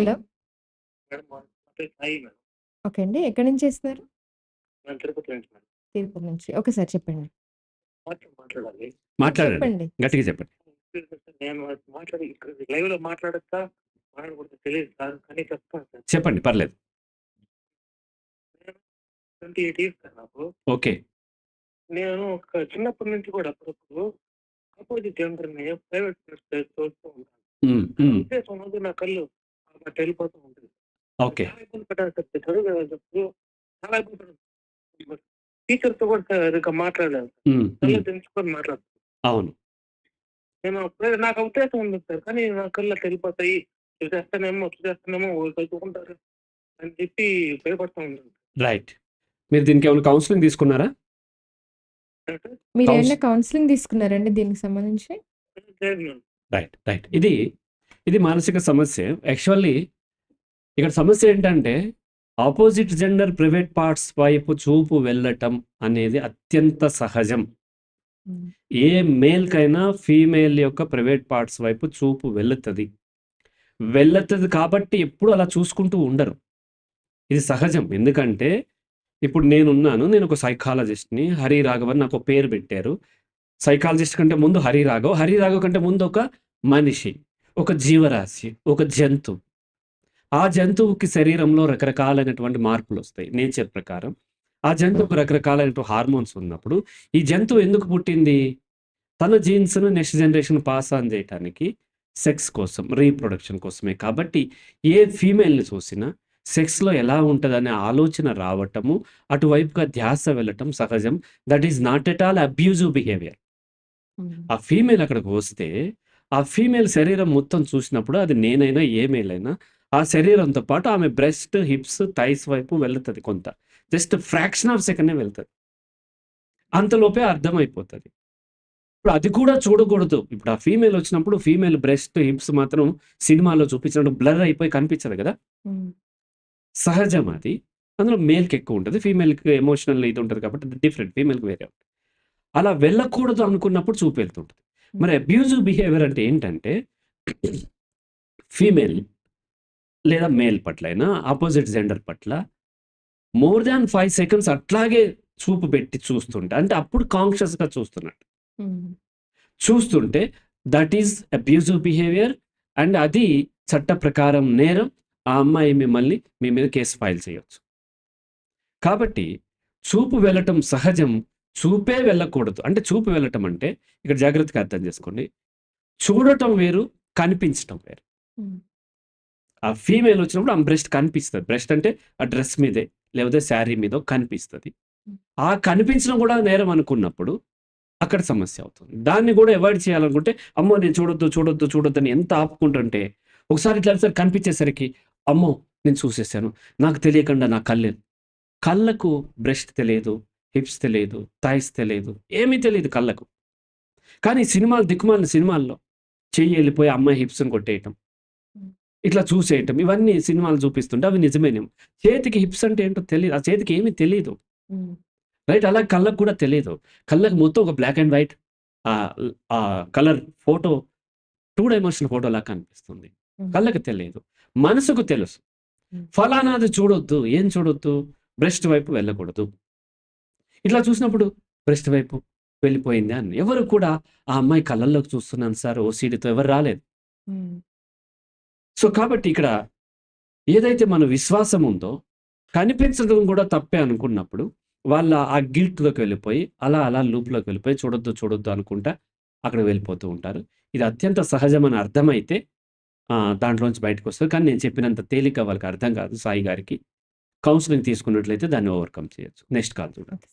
Hello. Okay అండి. ఎక్కడి నుంచి చేస్తున్నారు? నేను తిరుపతి నుంచి. ఓకే సార్ చెప్పండి. మాట్లాడండి. చెప్పండి. గట్టిగా చెప్పండి. నేను మాట్లాడి ఇక్కడ? మాట్లాడకూడదో తెలీదు సార్. కానీ చెప్తాను సార్. చెప్పండి పర్లేదు. నేను 28 ఇయర్స్ సార్ నాకు. ఓకే. నేను ఒక చిన్నప్పటి నుంచి కూడా అప్పుడప్పుడు అపోజిట్ జెండర్‌ని ప్రైవేట్ ప్లేస్ చూస్తూ ఉంటాను. హ్మ్. నా కళ్ళు వెళ్ళిపోతూ ఉంటుంది. ఓకే. చాలా ఇబ్బంది పడ్డాను. టీచర్‌తో కూడా హ్మ్. దించుకొని మాట్లాడతాను. అవును. నేను అప్పుడే నాకు ఉద్దేశం ఉంది సార్. కానీ నా కళ్ళు వెళ్ళిపోతాయి. చూసేస్తానేమో చూసేస్తానేమో వాళ్ళు చదువుకుంటారు అని చెప్పి భయపడుతూ ఉంటాను. రైట్. మీరు దీనికి ఏమైనా కౌన్సెలింగ్ తీసుకున్నారా? మీరేమన్నా కౌన్స్ కౌన్సెలింగ్ తీసుకున్నారండి దీనికి సంబంధించి? రైట్. రైట్. ఇది ఇది మానసిక సమస్య. యాక్చువల్లీ ఇక్కడ సమస్య ఏంటంటే ఆపోజిట్ జెండర్ ప్రైవేట్ పార్ట్స్ వైపు చూపు వెళ్ళటం అనేది అత్యంత సహజం. ఏ మేల్‌కైనా ఫీమేల్ యొక్క ప్రైవేట్ పార్ట్స్ వైపు చూపు వెళ్ళుతుంది వెళ్ళుతది కాబట్టి ఎప్పుడు అలా చూసుకుంటూ ఉండరు. ఇది సహజం. ఎందుకంటే ఇప్పుడు నేనున్నాను. నేను ఒక సైకాలజిస్ట్‌ని. హరి రాఘవ్ అని నాకు పేరు పెట్టారు. సైకాలజిస్ట్ కంటే ముందు హరి రాఘవ్. హరి రాఘవ్ కంటే ముందు ఒక మనిషి. ఒక జీవరాశి. ఒక జంతువు. ఆ జంతువుకి శరీరంలో రకరకాలైనటువంటి మార్పులొస్తాయి నేచర్ ప్రకారం. ఆ జంతువుకి రకరకాలైనటువంటి హార్మోన్స్ ఉన్నప్పుడు ఈ జంతువు ఎందుకు పుట్టింది? తన జీన్స్‌ను నెక్స్ట్ జనరేషన్ పాస్ ఆన్ చేయటానికి సెక్స్ కోసం, రీప్రొడక్షన్ కోసమే. కాబట్టి ఏ ఫీమేల్‌ని చూసినా సెక్స్‌లో ఎలా ఉంటదనే ఆలోచన రావటము, అటువైపుగా ధ్యాస వెళ్ళటం సహజం. That is not at all abusive behaviour. ఆ ఫీమేల్ అక్కడికి వస్తే, ఆ ఫీమేల్ శరీరం మొత్తం చూసినప్పుడు అది నేనైనా, ఏ మేల్ అయినా ఆ శరీరంతో పాటు ఆమె బ్రెస్ట్, హిప్స్, థైస్ వైపు వెళ్తది కొంత. జస్ట్ ఫ్రాక్షన్ ఆఫ్ సెకండే వెళ్తది. అంతలోపే అర్థమైపోతది. ఇప్పుడు అది కూడా చూడకూడదు. ఇప్పుడు ఆ ఫీమేల్ వచ్చినప్పుడు ఫీమేల్ బ్రెస్ట్, హిప్స్ మాత్రం సినిమాలో చూపించినట్టు బ్లర్ అయిపోయి కనిపించదు కదా! సహజం అది. అందులో మేల్‌కి ఎక్కువ ఉంటది. ఫీమేల్‌కి ఎమోషనల్ ఇది ఉంటది కాబట్టి డిఫరెంట్. ఫీమేల్‌కి వేరే ఉంటది. అలా వెళ్ళకూడదు అనుకున్నప్పుడు చూపు వెళ్తుంటది. మరి. అబ్యూజివ్ బిహేవియర్ అంటే ఏంటంటే ఫీమేల్ లేదా మేల్ పట్లైనా అపోజిట్ జెండర్ పట్ల మోర్ థాన్ 5 సెకండ్స్ అట్లాగే చూపు పెట్టి చూస్తుంటే అంటే అప్పుడు కాన్షియస్‌గా చూస్తున్నట్టు. హ్మ్. చూస్తుంటే that is abusive behaviour and అది చట్ట ప్రకారం నేరం. ఆ అమ్మాయి మిమ్మల్ని మీ మీద కేస్ ఫైల్ చేయొచ్చు. కాబట్టి చూపు వెళ్ళటం సహజం. చూపే వెళ్ళకూడదు. అంటే చూపు వెళ్ళటం అంటే ఇక్కడ జాగ్రత్తగా అర్థం చేసుకోండి. చూడటం వేరు, కనిపించటం వేరు. ఆ ఫీమేల్ వచ్చినప్పుడు ఆమె బ్రెస్ట్ కనిపిస్తది. బ్రెస్ట్ అంటే ఆ డ్రెస్ మీదే లేకపోతే శారీ మీదో కనిపిస్తది. ఆ కనిపించడం కూడా నేరం అనుకున్నప్పుడు అక్కడ సమస్య అవుతుంది. దాన్ని కూడా అవాయిడ్ చేయాలనుకుంటే అమ్మో! నేను చూడొద్దు, చూడొద్దు, చూడొద్దని ఎంత ఆపుకుంటుంటే ఒకసారి ఇట్లా ఒకసారి కనిపించేసరికి అమ్మో! నేను చూసేసాను. నాకు తెలియకుండా నా కళ్ళు కళ్ళకు బ్రెస్ట్ తెలియదు, హిప్స్ తెలియదు, థైస్ తెలియదు. ఏమీ తెలీదు కళ్ళకు. కానీ సినిమాలు దిక్కుమాలిన సినిమాల్లో చెయ్యి ఎళ్ళిపోయి అమ్మాయి హిప్స్‌ని కొట్టేయటం. ఇట్లా చూసేయటం. ఇవన్నీ సినిమాలు చూపిస్తుంటే అవి నిజమేనేమో. చేతికి హిప్స్ అంటే ఏంటో తెలీదు. ఆ చేతికి ఏమీ. హ్మ్. రైట్. అలాగే కళ్ళకి కూడా తెలీదు. కళ్ళకి మొత్తం ఒక బ్లాక్ అండ్ వైట్ ఆహ్, కలర్ ఫోటో 2 డైమెన్షనల్ ఫోటోలాగా కనిపిస్తుంది. కళ్ళకి తెలియదు. మనసుకు తెలుసు. ఫలానాది చూడొద్దు. ఏం చూడొద్దు? బ్రెస్ట్ వైపు వెళ్ళకూడదు. ఇట్లా చూసినప్పుడు బ్రెస్ట్ వైపు వెళ్ళిపోయింది అని. ఎవరు కూడా ఆ అమ్మాయి కళ్ళల్లోకి చూస్తున్నాను సార్ ఓసీడీతో ఎవరు రాలేదు. సో, కాబట్టి ఇక్కడ ఏదైతే మన విశ్వాసం ఉందో కనిపించడం కూడా తప్పే అనుకున్నప్పుడు వాళ్ళ ఆ గిల్ట్‌లోకి వెళ్ళిపోయి అలా అలా లూప్‌లోకి వెళ్ళిపోయి చూడొద్దు, చూడొద్దు అనుకుంటా అక్కడికి వెళ్ళిపోతూ ఉంటారు. ఇది అత్యంత సహజమని అర్థమైతే దాంట్లోంచి బయటకొస్తారు. కానీ నేను చెప్పినంత తేలిగ్గా వాళ్ళకి అర్థం కాదు సాయి గారికి. కౌన్సెలింగ్ తీసుకున్నట్లయితే దాన్ని ఓవర్‌కమ్ చేయొచ్చు. నెక్స్ట్ కాల్ చూడండి.